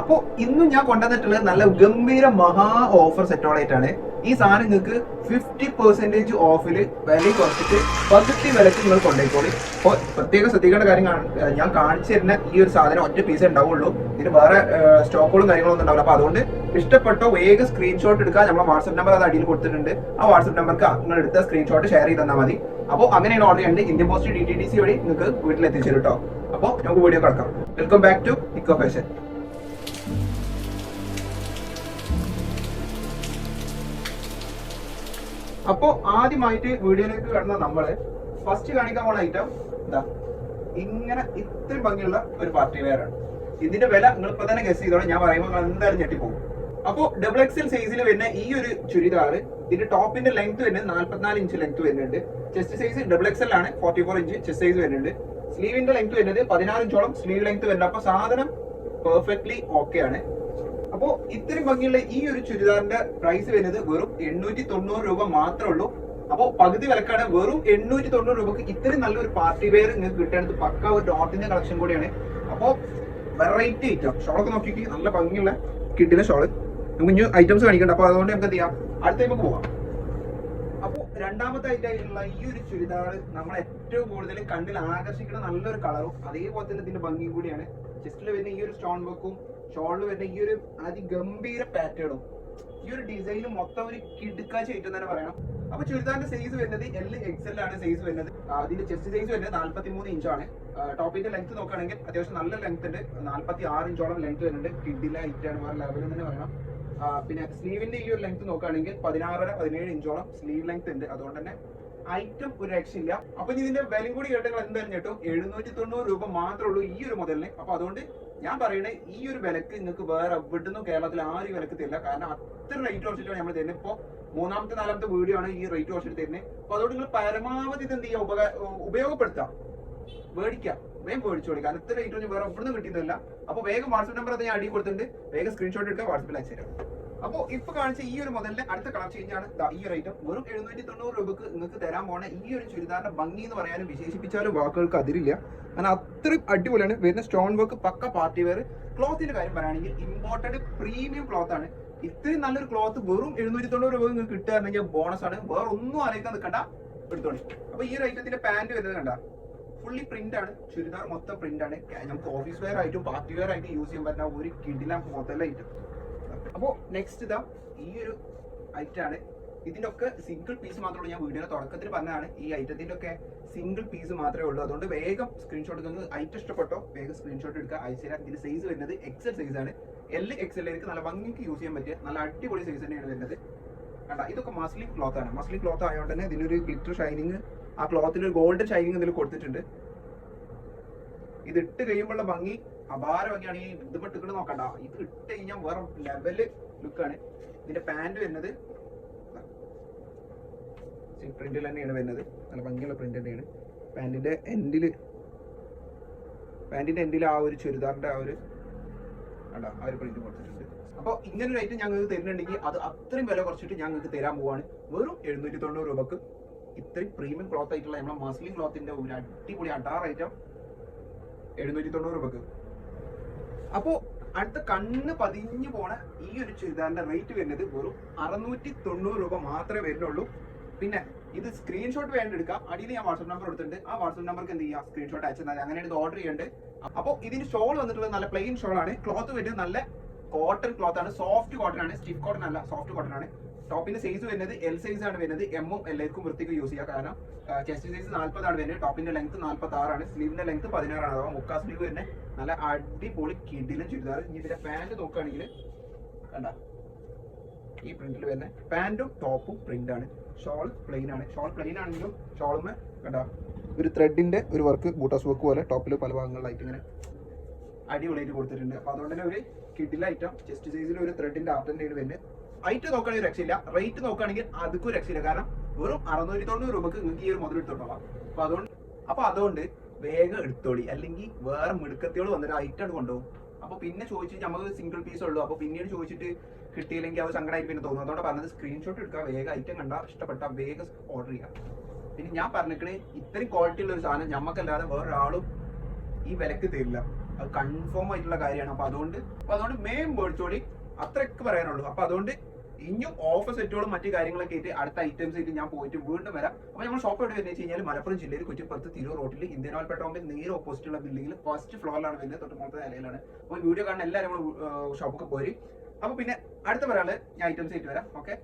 അപ്പോ ഇന്നും ഞാൻ കൊണ്ടുവന്നിട്ടുള്ളത് നല്ല ഗംഭീര മഹാ ഓഫർ സെറ്റോളായിട്ടാണ് ഈ സാധനം നിങ്ങൾക്ക് ഫിഫ്റ്റി പെർസെന്റേജ് ഓഫിൽ വില കുറച്ചിട്ട് പകുതി വിലക്ക് നിങ്ങൾ കൊണ്ടുപോയിക്കോളി. അപ്പോൾ പ്രത്യേക ശ്രദ്ധിക്കേണ്ട കാര്യം ഞാൻ കാണിച്ചു തരുന്ന ഈ ഒരു സാധനം ഒറ്റ പീസേ ഉണ്ടാവുള്ളൂ. ഇതിന് വേറെ സ്റ്റോക്കുകളും കാര്യങ്ങളൊന്നും ഉണ്ടാവില്ല. അപ്പൊ അതുകൊണ്ട് ഇഷ്ടപ്പെട്ടോ വേഗം സ്ക്രീൻഷോട്ട് എടുക്കുക നമ്മളെ വാട്സപ്പ് നമ്പർ അത് അടിയിൽ കൊടുത്തിട്ടുണ്ട്. ആ വാട്സപ്പ് നമ്പർക്ക് നിങ്ങൾ എടുത്ത സ്ക്രീൻഷോട്ട് ഷെയർ ചെയ്ത് തന്നാൽ മതി. അപ്പോൾ അങ്ങനെയാണ് ഓർഡർ ചെയ്യേണ്ടത് Indian post D T D C വഴി നിങ്ങൾക്ക് വീട്ടിലെത്തിച്ചു കേട്ടോ അപ്പോൾ നമുക്ക് വീഡിയോ കിടക്കാം. Welcome back to eco fashion അപ്പോ ആദ്യമായിട്ട് വീഡിയോയിലേക്ക് കടന്ന നമ്മൾ ഫസ്റ്റ് കാണിക്കാൻ പോണ ഐറ്റം എന്താ ഇങ്ങനെ ഇത്രയും ഭംഗിയുള്ള ഒരു പാർട്ടി വെയർ ആണ്. ഇതിന്റെ വില നിങ്ങൾ ഇപ്പൊ തന്നെ ഗസ് ചെയ്തോളാം. ഞാൻ പറയുമ്പോൾ എന്തായാലും ഞെട്ടിപ്പോകും. അപ്പോ ഡബിൾ എക്സൽ സൈസിൽ വരുന്ന ഈ ഒരു ചുരിദാർ ഇതിന്റെ ടോപ്പിന്റെ ലെങ്ത് വരുന്നത് നാല്പത്തിനാല് ഇഞ്ച് ലെങ്ത് വരുന്നുണ്ട്. ചെസ്റ്റ് സൈസ് ഡബിൾ എക്സൽ ആണ് forty four inch chest size വരുന്നുണ്ട് സ്ലീവിന്റെ ലെങ്ത് വരുന്നത് പതിനാറ് ഇഞ്ചോളം സ്ലീവ് ലെങ്ത് വരുന്നത്. അപ്പൊ സാധനം പെർഫെക്റ്റ്ലി ഓക്കെ ആണ്. അപ്പോ ഇത്രയും ഭംഗിയുള്ള ഈ ഒരു ചുരിദാറിന്റെ പ്രൈസ് വരുന്നത് വെറും എണ്ണൂറ്റി തൊണ്ണൂറ് രൂപ മാത്രമേ ഉള്ളൂ. അപ്പോൾ പകുതി വിലക്കാണ് വെറും എണ്ണൂറ്റി തൊണ്ണൂറ് രൂപക്ക് ഇത്രയും നല്ലൊരു പാർട്ടി വെയർ നിങ്ങൾക്ക് കിട്ടുന്നത് പക്ക ഒരു ഡോട്ടിന്റെ കളക്ഷൻ കൂടിയാണ്. അപ്പോൾ വെറൈറ്റി ഐറ്റം ഷോളൊക്കെ നോക്കിയിട്ട് നല്ല ഭംഗിയുള്ള കിട്ടിയ ഷോൾ നമുക്ക് ഇനി ഐറ്റംസ് കാണിക്കണ്ട. അപ്പോൾ അതുകൊണ്ട് നമുക്ക് എന്ത് ചെയ്യാം? അടുത്ത നമുക്ക് പോവാം. അപ്പോൾ രണ്ടാമത്തെ ആയിട്ടുള്ള ഈ ഒരു ചുരിദാർ നമ്മൾ ഏറ്റവും കൂടുതൽ കണ്ണിൽ ആകർഷിക്കുന്ന നല്ലൊരു കളറും അതേപോലെ തന്നെ ഇതിന്റെ ഭംഗിയും കൂടിയാണ്. ചെസ്റ്റിൽ വരുന്ന ഈ ഒരു സ്റ്റോൺ വർക്കും ഷോളിൽ വരുന്ന ഈ ഒരു അതിഗംഭീര പാറ്റേണും ഈ ഒരു ഡിസൈന് മൊത്തം ഒരു കിടുക്കാച്ച് ഐറ്റം തന്നെ പറയണം. അപ്പൊ ചുരിദാറിന്റെ സൈസ് വരുന്നത് എൽ എക്സൽ ആണ് സൈസ് വരുന്നത്. അതിന്റെ ചെസ്റ്റ് സൈസ് വരുന്നത് നാല്പത്തി മൂന്ന് ഇഞ്ചാണ് ടോപ്പിന്റെ ലെങ്ത് നോക്കുകയാണെങ്കിൽ അത്യാവശ്യം നല്ല ലെങ്ത് ഉണ്ട്. നാല്പത്തി ആറ് ഇഞ്ചോളം ലെങ്ത് വരുന്നുണ്ട്. കിഡില ഐറ്റാണ് വേറെ ലെവലിൽ തന്നെ പറയണം. പിന്നെ സ്ലീവിന്റെ ഈ ഒരു ലെങ്ത് നോക്കുകയാണെങ്കിൽ പതിനാറര പതിനേഴ് ഇഞ്ചോളം സ്ലീവ് ലെങ്ത് ഉണ്ട്. അതുകൊണ്ട് തന്നെ ഐറ്റം ഒരു രക്ഷയില്ല അപ്പൊ ഇതിന്റെ വിലയും കൂടി കേട്ടെങ്കിൽ എന്തായാലും കേട്ടോ എഴുന്നൂറ്റി തൊണ്ണൂറ് രൂപ മാത്രമേ ഉള്ളൂ ഈ ഒരു മുതലിന് അപ്പൊ അതുകൊണ്ട് ഞാൻ പറയണേ ഈ ഒരു വിലക്ക് നിങ്ങൾക്ക് വേറെ എവിടുന്നും കേരളത്തിൽ ആ ഒരു വിലക്ക് തരില്ല. കാരണം അത്ര റേറ്റ് കുറച്ചിട്ടാണ് നമ്മൾ തരുന്നത് ഇപ്പൊ മൂന്നാമത്തെ നാലാമത്തെ വീഡിയോ ആണ് ഈ റേറ്റ് ഓർച്ചിട്ട് തരുന്നത് അപ്പൊ അതുകൊണ്ട് നിങ്ങൾ പരമാവധി ഇത് എന്ത് ചെയ്യുക? ഉപക ഉപയോഗപ്പെടുത്താം മേടിക്കാം വേഗം മേടിച്ചോളി കാരണം ഇത്ര റേറ്റ് വേറെ എവിടുന്ന് കിട്ടിയതല്ല. അപ്പൊ വേഗം വാട്സ്ആപ്പ് നമ്പർ അത് ഞാൻ അടി കൊടുത്തിട്ടുണ്ട്. വേഗം സ്ക്രീൻഷോട്ട് എടുക്കുക വാട്സപ്പിൽ അയച്ചു തരാം. അപ്പോ ഇപ്പൊ കാണിച്ച ഈ ഒരു മുതലിന്റെ അടുത്ത കളർ ചേഞ്ച് ആണ്. ഈ ഒരു ഐറ്റം വെറും എഴുന്നൂറ്റി തൊണ്ണൂറ് രൂപക്ക് നിങ്ങൾക്ക് തരാൻ പോണ ഈ ഒരു ചുരിദാറിന്റെ ഭംഗി എന്ന് പറയാനും വിശേഷിപ്പിച്ചാലും വാക്കുകൾക്ക് അതിരില്ല. കാരണം അത്രയും അടിപൊളിയാണ്. വരുന്ന stone work pakka party wear ക്ലോത്തിന്റെ കാര്യം പറയുകയാണെങ്കിൽ ഇമ്പോർട്ടഡ് പ്രീമിയം ക്ലോത്ത് ആണ്. ഇത്രയും നല്ലൊരു ക്ലോത്ത് വെറും എഴുന്നൂറ്റി തൊണ്ണൂറ് രൂപ നിങ്ങൾക്ക് കിട്ടുകയാണെങ്കിൽ ബോണസ് ആണ്. വേറെ ഒന്നും ആലോചിക്കാൻ നിൽക്കണ്ട. എടുത്തോളി. അപ്പൊ ഈ ഒരു ഐറ്റത്തിന്റെ പാന്റ് വരുന്നത് കണ്ട? ഫുള്ളി പ്രിന്റ് ആണ്. ചുരിദാർ മൊത്തം പ്രിന്റ് ആണ്. നമുക്ക് ഓഫീസ് വെയർ ആയിട്ടും പാർട്ടി വെയർ ആയിട്ടും യൂസ് ചെയ്യാൻ പറ്റുന്ന ഒരു കിടില മൊത്തം ഐറ്റം അപ്പോ നെക്സ്റ്റ് ഇതാ ഈ ഒരു ഐറ്റം ആണ്. ഇതിന്റെ ഒക്കെ സിംഗിൾ പീസ് മാത്രമേ ഞാൻ വീഡിയോയുടെ തുടക്കത്തിൽ പറഞ്ഞതാണ് ഈ ഐറ്റത്തിന്റെ ഒക്കെ സിംഗിൾ പീസ് മാത്രമേ ഉള്ളൂ. അതുകൊണ്ട് വേഗം സ്ക്രീൻഷോട്ട് എടുക്കുന്നത് ഐറ്റം ഇഷ്ടപ്പെട്ടോ വേഗം സ്ക്രീൻഷോട്ട് എടുക്കുക അയച്ചുതരാം ഇതിന്റെ സൈസ് വരുന്നത് എക്സൽ സൈസ് ആണ്. എൽ എക്സലിലേക്ക് നല്ല ഭംഗിക്ക് യൂസ് ചെയ്യാൻ പറ്റിയ നല്ല അടിപൊളി സൈസ് തന്നെയാണ് വരുന്നത്. കണ്ട? ഇതൊക്കെ മസ്ലിൻ ക്ലോത്ത് ആണ്. മസ്ലിൻ ക്ലോത്ത് ആയതുകൊണ്ട് തന്നെ ഇതിനൊരു ഗ്ലിറ്റർ ഷൈനിങ് ആ ക്ലോത്തിൽ ഒരു ഗോൾഡൻ ഷൈനിങ് ഇതിൽ കൊടുത്തിട്ടുണ്ട്. ഇത് ഇട്ട് കഴിയുമ്പോഴുള്ള ഭംഗി അപാര ഭംഗിയാണ്. ഈ ഇത് പെട്ടിട്ട് നോക്കണ്ട. ഇത് ഇട്ട് കഴിഞ്ഞാൽ വേറെ ലെവൽ ലുക്കാണ് ഇതിന്റെ പാന്റ് വരുന്നത് പ്രിന്റിൽ തന്നെയാണ് വരുന്നത്. നല്ല ഭംഗിയുള്ള പ്രിന്റ് തന്നെയാണ്. പാന്റിന്റെ എൻഡിൽ പാന്റിന്റെ എൻഡിൽ ആ ഒരു ചുരിദാറിന്റെ ആ ഒരു അല്ല ആ ഒരു പ്രിന്റ് കൊടുത്തിട്ടുണ്ട്. അപ്പോൾ ഇങ്ങനൊരു ഐറ്റം ഞങ്ങൾക്ക് തരുന്നുണ്ടെങ്കിൽ അത് അത്രയും വില കുറച്ചിട്ട് ഞങ്ങൾക്ക് തരാൻ പോവാണ്. വെറും എഴുന്നൂറ്റി തൊണ്ണൂറ് രൂപക്ക് ഇത്രയും പ്രീമിയം ക്ലോത്ത് ആയിട്ടുള്ള നമ്മുടെ മസ്ലിൻ ക്ലോത്തിന്റെ ഒരു അടിപൊളി അടാർ ഐറ്റം എഴുന്നൂറ്റി തൊണ്ണൂറ് രൂപക്ക്. അപ്പോ അടുത്ത കണ്ണ് പതിഞ്ഞു പോണ ഈ ഒരു ചുരിദാറിന്റെ റേറ്റ് വരുന്നത് വെറും അറുന്നൂറ്റി തൊണ്ണൂറ് രൂപ മാത്രമേ വരുന്നുള്ളൂ. പിന്നെ ഇത് സ്ക്രീൻഷോട്ട് വേണ്ട എടുക്കാം. അടിയിൽ ഞാൻ വാട്സ്ആപ്പ് നമ്പർ കൊടുത്തിട്ടുണ്ട്. ആ വാട്സ്ആപ്പ് നമ്പർക്ക് എന്ത് ചെയ്യാം? സ്ക്രീൻഷോട്ട് അയച്ചു തന്നാൽ അങ്ങനെയാണ് ഇത് ഓർഡർ ചെയ്യേണ്ടത്. അപ്പോൾ ഇതിന് ഷോൾ വന്നിട്ടുള്ളത് നല്ല പ്ലെയിൻ ഷോൾ ആണ്. ക്ലോത്ത് വരുന്നത് നല്ല കോട്ടൺ ക്ലോത്ത് ആണ്. സോഫ്റ്റ് കോട്ടൺ ആണ്. സ്റ്റിഫ് കോട്ടൺ അല്ല സോഫ്റ്റ് കോട്ടൺ ആണ്. ടോപ്പിന്റെ സൈസ് വരുന്നത് എൽ സൈസ് ആണ് വരുന്നത്. എമ്മും എല്ലാവർക്കും വൃത്തിക്ക് യൂസ് ചെയ്യാം. കാരണം ചെസ്റ്റ് സൈസ് നാല്പതാണ് വരുന്നത്. ടോപ്പിന്റെ ലെങ്ത് നാല്പത്തി ആറാണ് സ്ലീവിന്റെ ലെങ്ത് പതിനാറാണ്. അഥവാ മുക്കാ സ്ലീവ് തന്നെ നല്ല അടിപൊളി കിടിലും ചുരിദാർ. ഇനി ഇതിന്റെ പാന്റ് നോക്കുകയാണെങ്കിൽ കണ്ട ഈ പ്രിന്റിൽ വരുന്ന പാന്റും ടോപ്പും പ്രിന്റ് ആണ്. ഷോൾ പ്ലെയിൻ ആണ്. ഷോൾ പ്ലെയിൻ ആണെങ്കിലും ഷോളുമേ കണ്ട ഒരു ത്രെഡിന്റെ ഒരു വർക്ക് ബൂട്ടാസ് വർക്ക് പോലെ ടോപ്പിൽ പല ഭാഗങ്ങളിലായിട്ട് ഇങ്ങനെ അടിപൊളിയായിട്ട് കൊടുത്തിട്ടുണ്ട്. അപ്പൊ അതുകൊണ്ട് തന്നെ ഒരു കിഡിൽ ഐറ്റം ചെസ്റ്റ് സൈസിൽ ഒരു ത്രെഡിന്റെ ആർട്ടിന്റെ വരുന്നത്. ഐറ്റം നോക്കുകയാണെങ്കിൽ രക്ഷയില്ല. റേറ്റ് നോക്കുകയാണെങ്കിൽ അതുക്കും രക്ഷയില്ല. കാരണം വെറും അറുന്നൂറ്റി തൊണ്ണൂറ് രൂപക്ക് നിങ്ങൾക്ക് ഈ ഒരു മുതൽ എടുത്തോളാം അപ്പൊ അതുകൊണ്ട് അപ്പൊ അതുകൊണ്ട് വേഗം എടുത്തോളി. അല്ലെങ്കിൽ വേറെ മിടുക്കത്തിയോട് വന്നൊരു ഐറ്റം കൊണ്ടുപോകും. അപ്പൊ പിന്നെ ചോദിച്ചിട്ട് നമുക്ക് സിംഗിൾ പീസ് ഉള്ളൂ. അപ്പൊ പിന്നീട് ചോദിച്ചിട്ട് കിട്ടിയില്ലെങ്കിൽ അത് സങ്കടമായിട്ട് പിന്നെ തോന്നും. അതുകൊണ്ട് പറഞ്ഞത് സ്ക്രീൻഷോട്ട് എടുക്കുക. വേഗം ഐറ്റം കണ്ട ഇഷ്ടപ്പെട്ട വേഗം ഓർഡർ ചെയ്യാം പിന്നെ ഞാൻ പറഞ്ഞിട്ട് ഇത്രയും ക്വാളിറ്റി ഉള്ള ഒരു സാധനം ഞമ്മക്കല്ലാതെ വേറൊരാളും ഈ വിലക്ക് തരില്ല. അത് കൺഫേം ആയിട്ടുള്ള കാര്യമാണ്. അപ്പൊ അതുകൊണ്ട് അപ്പൊ അതുകൊണ്ട് മെയിൻ മേടിച്ചോളി അത്രയൊക്കെ പറയാനുള്ളൂ. അപ്പൊ അതുകൊണ്ട് ഇനിയും ഓഫർ സെറ്റുകളും മറ്റു കാര്യങ്ങളൊക്കെ ആയിട്ട് അടുത്ത ഐറ്റംസ് ആയിട്ട് ഞാൻ പോയിട്ട് വീണ്ടും വരാം. അപ്പൊ നമ്മൾ ഷോപ്പ് എവിടെ വരുന്നത് കഴിഞ്ഞാൽ മലപ്പുറം ജില്ലയിൽ കുറ്റിപ്പുറത്ത് തിരൂർ റോഡിൽ ഇന്ത്യൻ ഓയിൽ പെട്രോളിന്റെ നേരെ ഓപ്പോസിറ്റ് ഉള്ള ബിൽഡിംഗിൽ ഫസ്റ്റ് ഫ്ലോറിലാണ് വരുന്നത് തൊട്ട് മുഖത്തെ നിലയിലാണ്. അപ്പോൾ വീഡിയോ കാണുന്ന എല്ലാവരും നമ്മൾ ഷോപ്പൊക്കെ പോരും. അപ്പൊ പിന്നെ അടുത്ത പറയാനുള്ളത് ഞാൻ ഐറ്റംസ് ആയിട്ട് വരാം. ഓക്കെ